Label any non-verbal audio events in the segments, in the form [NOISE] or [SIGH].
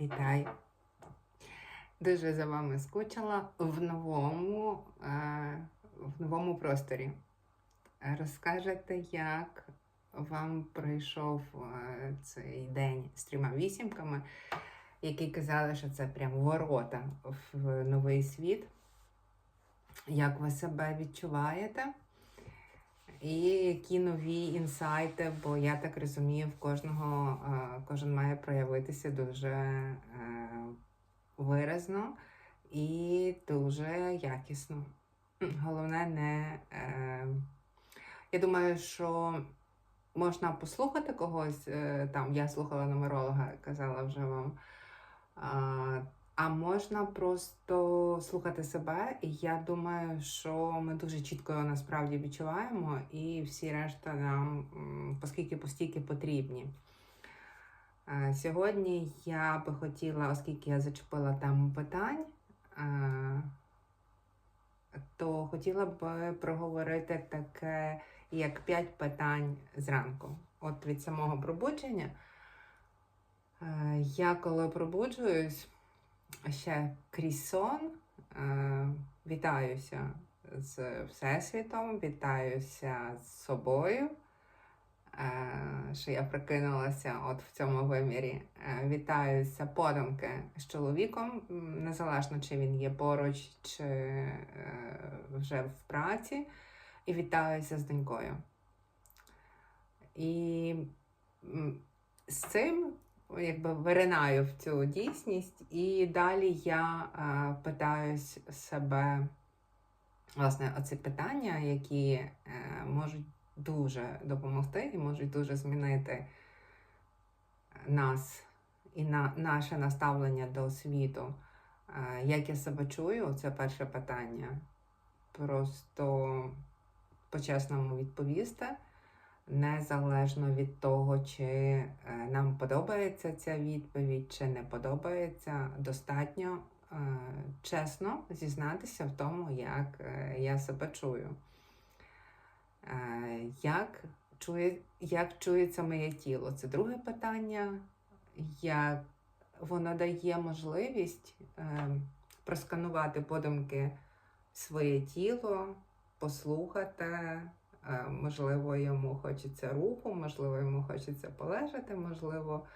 Вітаю. Дуже за вами скучила в новому, е, в новому просторі. Розкажете, як вам пройшов е, цей день з трьома вісімками, які казали, що це прям ворота в новий світ. Як ви себе відчуваєте? І які нові інсайти, бо я так розумію, в кожного е, кожен має проявитися дуже е, виразно і дуже якісно. Головне, не е, я думаю, що можна послухати когось. Там я слухала нумеролога, казала вже вам. А, можна просто слухати себе, і я думаю, що ми дуже чітко насправді відчуваємо, і всі решта нам оскільки постільки потрібні. Е, Сьогодні я би хотіла, оскільки я зачепила тему питань, е, то хотіла б проговорити таке, як п'ять питань зранку. От від самого пробудження. Е, Я коли пробуджуюсь, ще крізь сон, е, вітаюся з Всесвітом, вітаюся з собою, е, що я прокинулася от в цьому вимірі. Е, Вітаюся подумки з чоловіком, незалежно чи він є поруч, чи вже в праці, і вітаюся з донькою. І з цим якби виринаю в цю дійсність, і далі я е, питаюсь себе, власне, оці питання, які е, можуть дуже допомогти і можуть дуже змінити нас і на, наше наставлення до світу. Е, як я себе чую, це перше питання. Просто по-чесному відповісти незалежно від того, чи е, нам подобається ця відповідь, чи не подобається, достатньо е, чесно зізнатися в тому, як е, я себе чую. Як, чує, як чується моє тіло? Це друге питання. Як воно дає можливість просканувати подумки своє тіло, послухати. Е, Можливо, йому хочеться руху, можливо, йому хочеться полежати, можливо,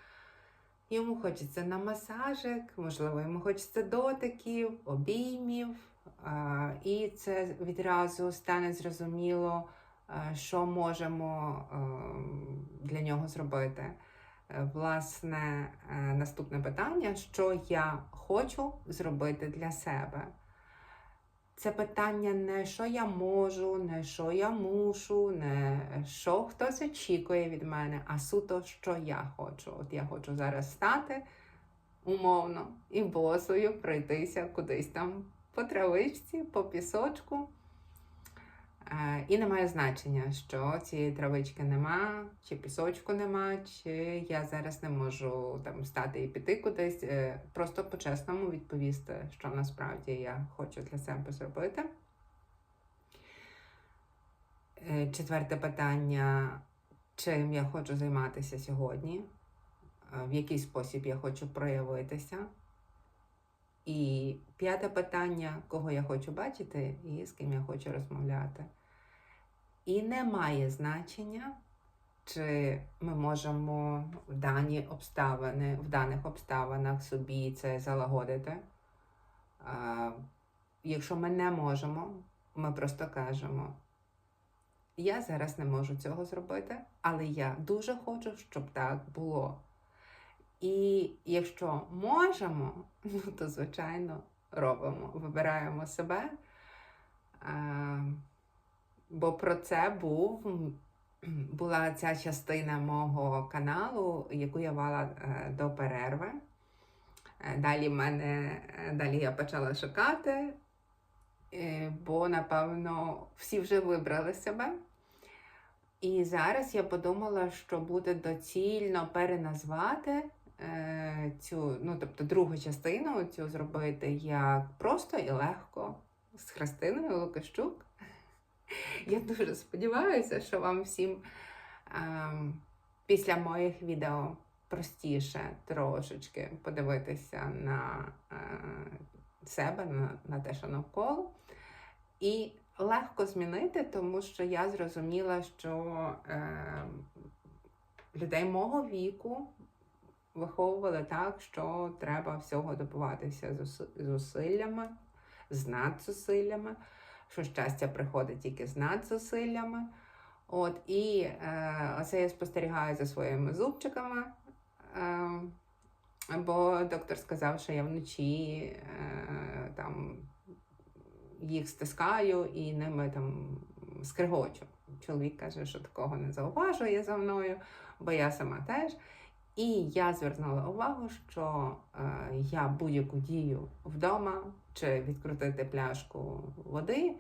йому хочеться на масажик, можливо, йому хочеться дотиків, обіймів. Е, І це відразу стане зрозуміло, е, що можемо для нього зробити. Власне, наступне питання: що я хочу зробити для себе? Це питання не що я можу, не що я мушу, не що хтось очікує від мене, а суто, що я хочу. От я хочу зараз стати умовно і босою пройтися кудись там по травичці, по пісочку. Е, І немає значення, що цієї травички нема, чи пісочку нема, чи я зараз не можу там стати і піти кудись. Е, Просто по-чесному відповісти, що насправді я хочу для себе зробити. Е, Четверте питання: чим я хочу займатися сьогодні, в який спосіб я хочу проявитися. І п'яте питання, кого я хочу бачити і з ким я хочу розмовляти. І не має значення, чи ми можемо в дані обставини, в даних обставинах собі це залагодити. А, якщо ми не можемо, ми просто кажемо: я зараз не можу цього зробити, але я дуже хочу, щоб так було. І якщо можемо, ну, то звичайно робимо, вибираємо себе. А, Бо про це був, [CLEARS THROAT] була ця частина мого каналу, яку я вела е, до перерви. Е, Далі, мене, е, далі я почала шукати, бо, напевно, всі вже вибрали себе. І зараз я подумала, що буде доцільно переназвати цю, ну, тобто другу частину цю зробити як просто і легко з Христиною Лукащук. Я дуже сподіваюся, що вам всім ем, після моїх відео простіше трошечки подивитися на е, себе, на, на те, що навколо. І легко змінити, тому що я зрозуміла, що е, людей мого віку виховували так, що треба всього добиватися зуси- зусиллями, з надзусиллями, що щастя приходить тільки з надзусиллями. От, і е, оце я спостерігаю за своїми зубчиками. Е, бо доктор сказав, що я вночі е, там їх стискаю і ними там скригочу. Чоловік каже, що такого не зауважує за мною, бо я сама теж. І я звернула увагу, що е, я будь-яку дію вдома, чи відкрутити пляшку води,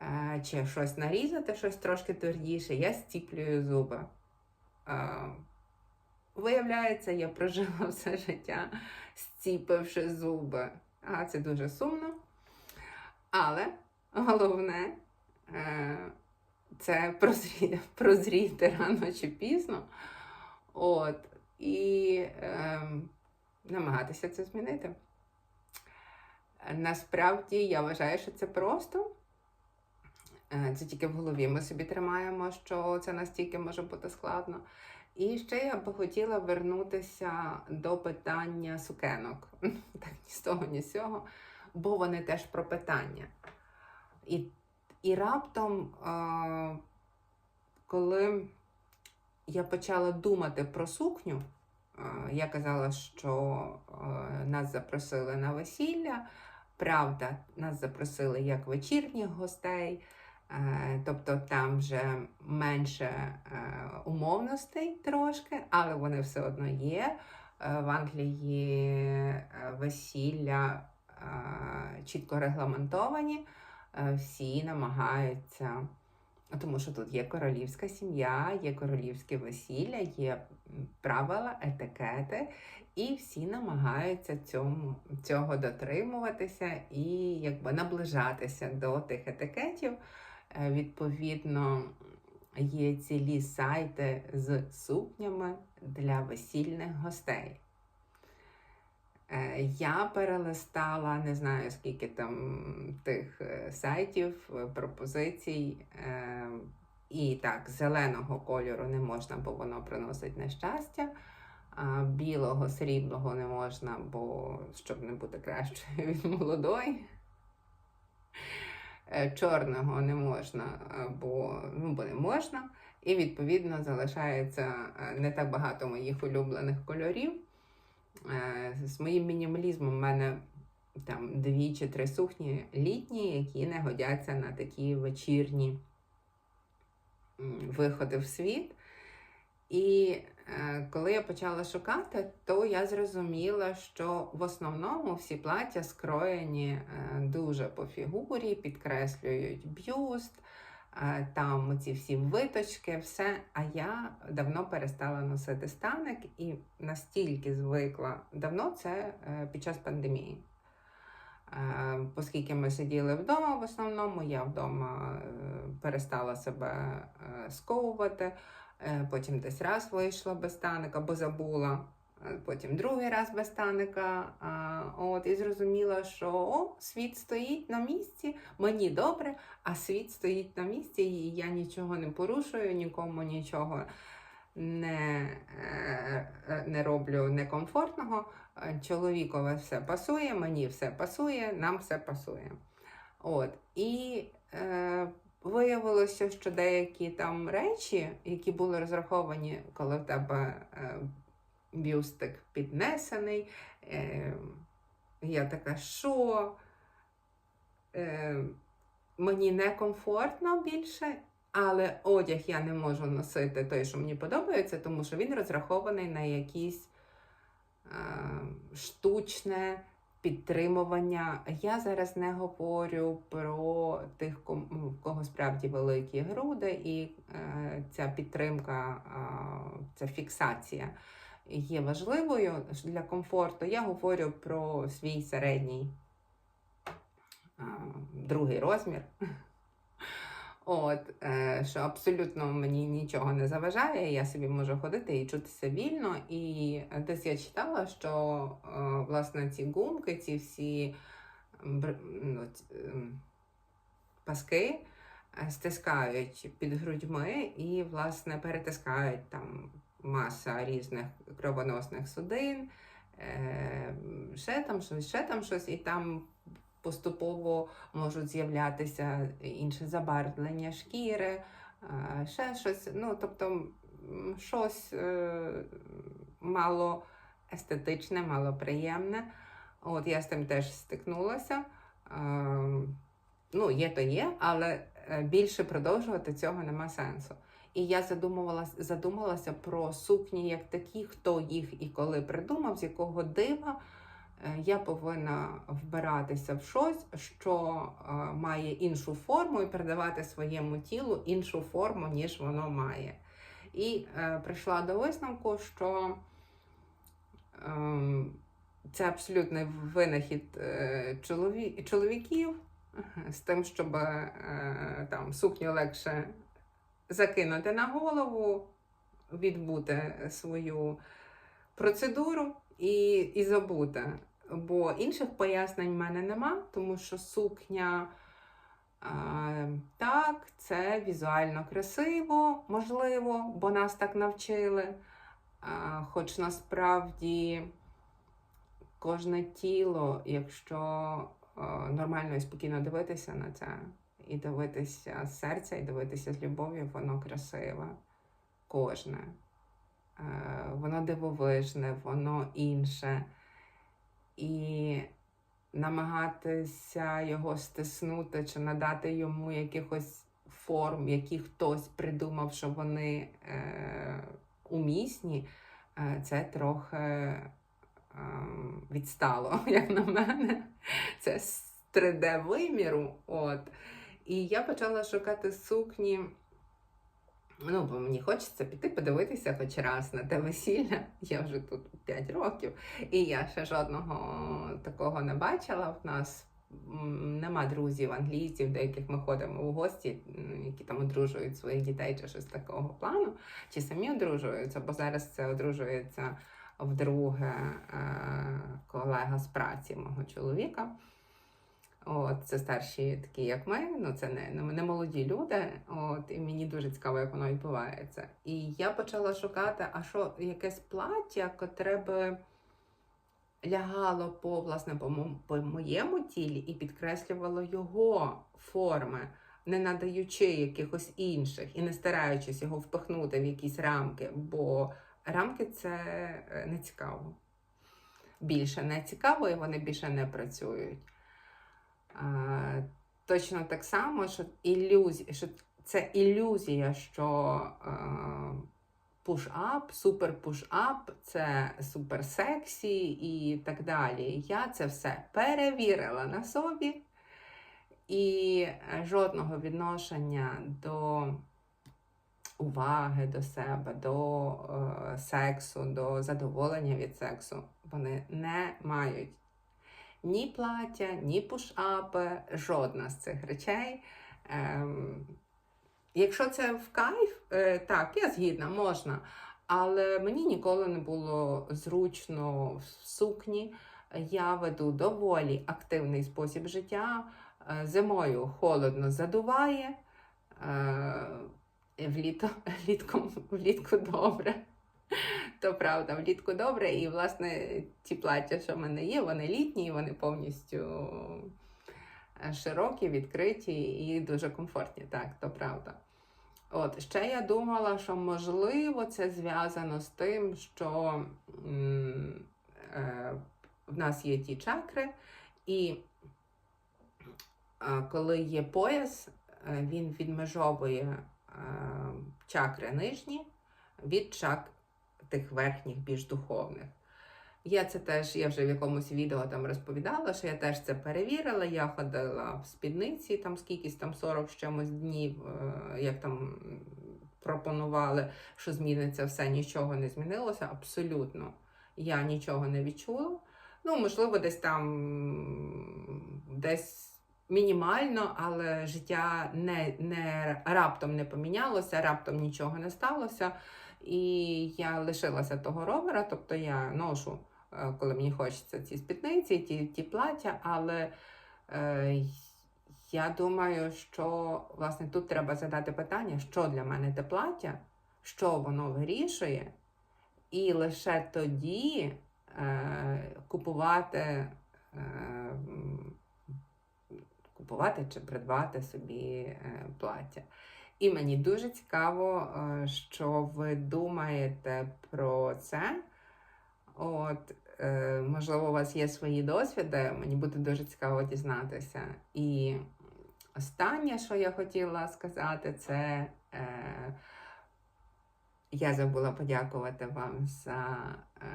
е, чи щось нарізати, щось трошки твердіше, я стіплюю зуби. Е, виявляється, я прожила [LAUGHS] все життя, стіпивши зуби. А це дуже сумно. Але головне е, це прозріти, прозріти рано чи пізно. От, і е, намагатися це змінити. Насправді я вважаю, що це просто. Е, Це тільки в голові ми собі тримаємо, що це настільки може бути складно. І ще я би хотіла вернутися до питання сукенок. [LAUGHS] Так ні з того, ні з цього, бо вони теж про питання. І, і раптом, е, коли я почала думати про сукню, е, я казала, що нас запросили на весілля. Правда, нас запросили як вечірніх гостей, е, тобто там вже менше е, умовностей трошки, але вони все одно є. Е, В Англії весілля чітко регламентовані, всі намагаються, тому що тут є королівська сім'я, є королівське весілля, є правила, етикети, і всі намагаються цьому, цього дотримуватися і якби наближатися до тих етикетів. Е, Відповідно, є цілі сайти з сукнями для весільних гостей. Е, Я перелистала не знаю скільки там тих е, сайтів, е, пропозицій. І так, зеленого кольору не можна, бо воно приносить нещастя. А білого, сріблого не можна, бо щоб не бути кращою від молодої. Чорного не можна, бо, ну, бо не можна. І відповідно залишається не так багато моїх улюблених кольорів. Е, З моїм мінімалізмом в мене там дві чи три сукні літні, які не годяться на такі вечірні виходи в світ. І е, коли я почала шукати, то я зрозуміла, що в основному всі плаття скроєні е, дуже по фігурі, підкреслюють бюст, там ці всі виточки, все. А я давно перестала носити станик і настільки звикла давно це е, під час пандемії. Е, Оскільки ми сиділи вдома, в основному я вдома е, перестала себе е, сковувати. Е, Потім десь раз вийшла без станика, бо забула. Е, Потім другий раз без станика. А, От, і зрозуміла, що о, світ стоїть на місці, мені добре, а світ стоїть на місці, і я нічого не порушую, нікому нічого не, е, не роблю некомфортного. Е, Чоловікове все пасує, мені все пасує, нам все пасує. От. І е, виявилося, що деякі там речі, які були розраховані, коли в тебе е, бюстик піднесений, е, я така, що е, мені некомфортно більше, але одяг я не можу носити той, що мені подобається, тому що він розрахований на якісь е, штучне підтримування. Я зараз не говорю про тих, в кого справді великі груди, і е, ця підтримка, е, ця фіксація є важливою для комфорту. Я говорю про свій середній другий розмір. От, е, що абсолютно мені нічого не заважає, я собі можу ходити і чутися вільно. І десь я читала, що е, власне ці гумки, ці всі ну, паски е, стискають під грудьми і, власне, перетискають там маса різних кровоносних судин, е, ще там щось, ще там щось, і там поступово можуть з'являтися інше забарвлення шкіри, е, ще щось. Ну, тобто, щось е, мало естетичне, мало приємне. От я з тим теж стикнулася. Ну, є то є, але більше продовжувати цього нема сенсу. І я задумувалася, задумалася про сукні як такі, хто їх і коли придумав, з якого дива е, я повинна вбиратися в щось, що е, має іншу форму і передавати своєму тілу іншу форму, ніж воно має. І е, прийшла до висновку, що ем, це абсолютний винахід е, чолові- чоловіків з тим, щоб е, там сукню легше закинути на голову, відбути свою процедуру і, і забути. Бо інших пояснень в мене нема, тому що сукня. е, Так, це візуально красиво, можливо, бо нас так навчили. Е, Хоч насправді кожне тіло, якщо е, нормально і спокійно дивитися на це, і дивитися з серця, і дивитися з любов'ю, воно красиве. Кожне. Е, Воно дивовижне, воно інше. І намагатися його стиснути чи надати йому якихось форм, які хтось придумав, що вони е, умісні, е, це трохи ем, відстало, [LAUGHS] як на мене. Це з 3D-виміру. От. І я почала шукати сукні. Ну, бо мені хочеться піти подивитися хоч раз на те весілля. Я вже тут 5 років, і я ще жодного такого не бачила. В нас нема друзів англійців, до яких ми ходимо у гості, які там одружують своїх дітей чи щось такого плану, чи самі одружуються, бо зараз це одружується вдруге е, колега з праці мого чоловіка. От, це старші такі, як ми, ну це не, не, молоді люди. От, і мені дуже цікаво, як воно відбувається. І я почала шукати, а що якесь плаття, котре би лягало по, власне, по, по моєму тілі і підкреслювало його форми, не надаючи якихось інших і не стараючись його впихнути в якісь рамки, бо рамки це е, не цікаво. Більше не цікаво, і вони більше не працюють. Точно так само, що ілюзія, що це ілюзія, що е, пуш-ап, супер пуш-ап, це супер сексі і так далі. Я це все перевірила на собі, і жодного відношення до уваги до себе, до е, сексу, до задоволення від сексу вони не мають ні плаття, ні пуш-апи, жодна з цих речей. Ем, якщо це в кайф, е, так, я згідна, можна. Але мені ніколи не було зручно в сукні. Я веду доволі активний спосіб життя. Е, Зимою холодно задуває, е, вліто, [LAUGHS] влітку, влітку добре. [LAUGHS] То правда, влітку добре. І, власне, ті плаття, що в мене є, вони літні, вони повністю е, широкі, відкриті і дуже комфортні. Так, то правда. От, ще я думала, що можливо це зв'язано з тим, що е, в нас є ті чакри, і е, коли є пояс, він відмежовує чакри нижні від чак тих верхніх, більш духовних. Я це теж, я вже в якомусь відео там розповідала, що я теж це перевірила. Я ходила в спідниці, там скількись там 40 з чимось днів, е, як там пропонували, що зміниться все, нічого не змінилося. Абсолютно. Я нічого не відчула. Ну, можливо, десь там десь мінімально, але життя не, не раптом не помінялося, раптом нічого не сталося. І я лишилася того ровера, тобто я ношу, е, коли мені хочеться ці спідниці, ті, ті плаття, але е, я думаю, що власне тут треба задати питання, що для мене те плаття, що воно вирішує, і лише тоді е, купувати, е, купувати чи придбати собі е, плаття. І мені дуже цікаво, е, що ви думаєте про це. От, е, можливо, у вас є свої досвіди, мені буде дуже цікаво дізнатися. І останнє, що я хотіла сказати, це е, я забула подякувати вам за е,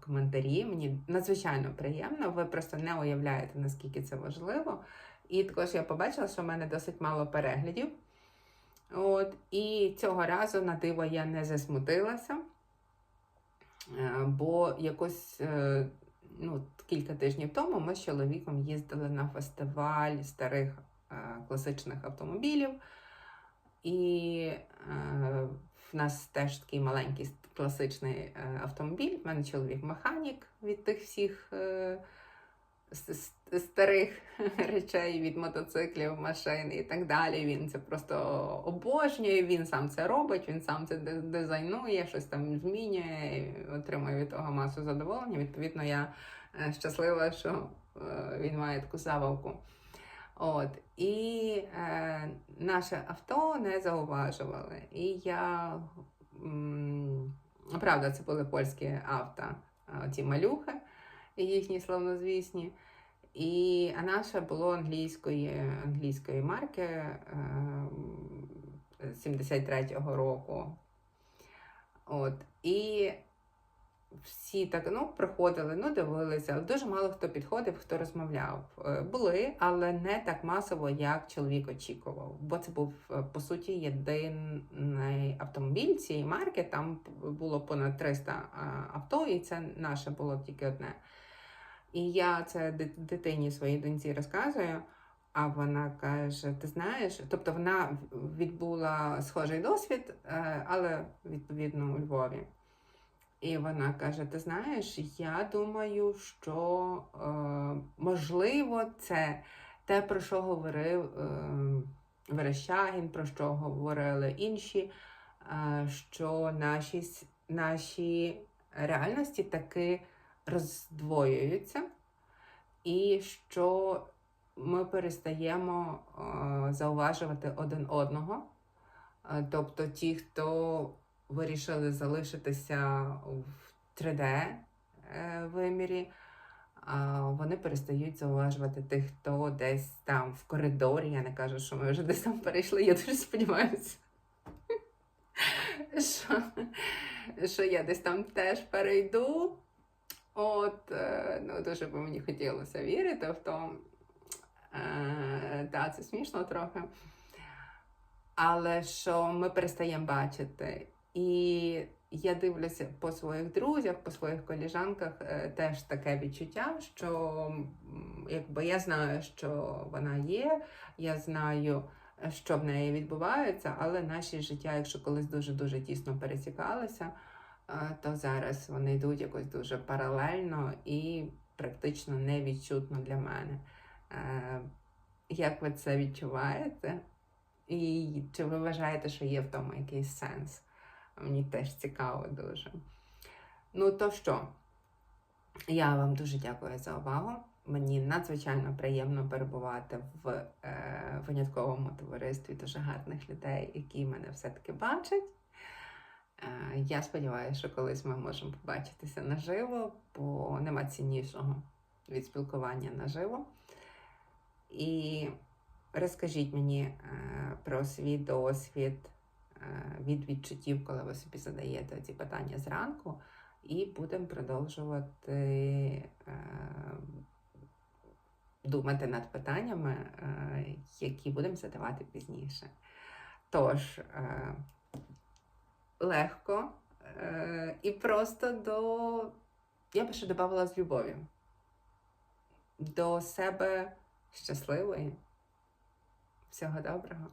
коментарі. Мені надзвичайно приємно. Ви просто не уявляєте, наскільки це важливо. І також я побачила, що в мене досить мало переглядів. От, і цього разу на диво я не засмутилася, е, бо якось е, ну, кілька тижнів тому ми з чоловіком їздили на фестиваль старих е, класичних автомобілів. І в нас теж такий маленький класичний автомобіль. У мене чоловік механік від тих всіх старих [LAUGHS] речей, від мотоциклів, машин і так далі. Він це просто обожнює, він сам це робить, він сам це дизайнує, щось там змінює, отримує від того масу задоволення. Відповідно, я е, щаслива, що е, він має таку забавку. От, і е, наше авто не зауважували. І я, м, правда, це були польські авто, е, ті малюхи, їхні славнозвісні. І, а наше було англійської, англійської марки е, 73-го року. От, і всі так ну, приходили, ну дивилися, але дуже мало хто підходив, хто розмовляв. Е, Були, але не так масово, як чоловік очікував. Бо це був е, по суті єдиний автомобіль цієї марки. Там було понад 300 е, авто, і це наше було тільки одне. І я це дитині своїй доньці розказую. А вона каже: ти знаєш, тобто вона відбула схожий досвід, е, але відповідно у Львові. І вона каже: Ти знаєш, я думаю, що е, можливо це те, про що говорив е, Верещагін, про що говорили інші, що наші, наші реальності таки роздвоюються, і що ми перестаємо е, зауважувати один одного. Е, Тобто ті, хто вирішили залишитися в 3D е, вони перестають зауважувати тих, хто десь там в коридорі. Я не кажу, що ми вже десь там перейшли. Я дуже сподіваюся, [LAUGHS] що, що я десь там теж перейду. От, е, ну, дуже би мені хотілося вірити в то. Е, це смішно трохи. Але що ми перестаємо бачити. І я дивлюся по своїх друзях, по своїх коліжанках е, теж таке відчуття, що якби я знаю, що вона є, я знаю, що в неї відбувається, але наші життя, якщо колись дуже-дуже тісно пересікалися, то зараз вони йдуть якось дуже паралельно і практично невідчутно для мене. Як ви це відчуваєте? І чи ви вважаєте, що є в тому якийсь сенс? Мені теж цікаво дуже. Ну, то що, я вам дуже дякую за увагу. Мені надзвичайно приємно перебувати в е, винятковому товаристві дуже гарних людей, які мене все-таки бачать. Е, я сподіваюся, що колись ми можемо побачитися наживо, бо нема ціннішого від спілкування наживо. І розкажіть мені е, про свій досвід е, від відчуттів, коли ви собі задаєте ці питання зранку, і будемо продовжувати думати над питаннями, які будемо задавати пізніше. Тож, легко е, і просто до, я би ще додавала з любов'ю, до себе щасливої. Всього доброго.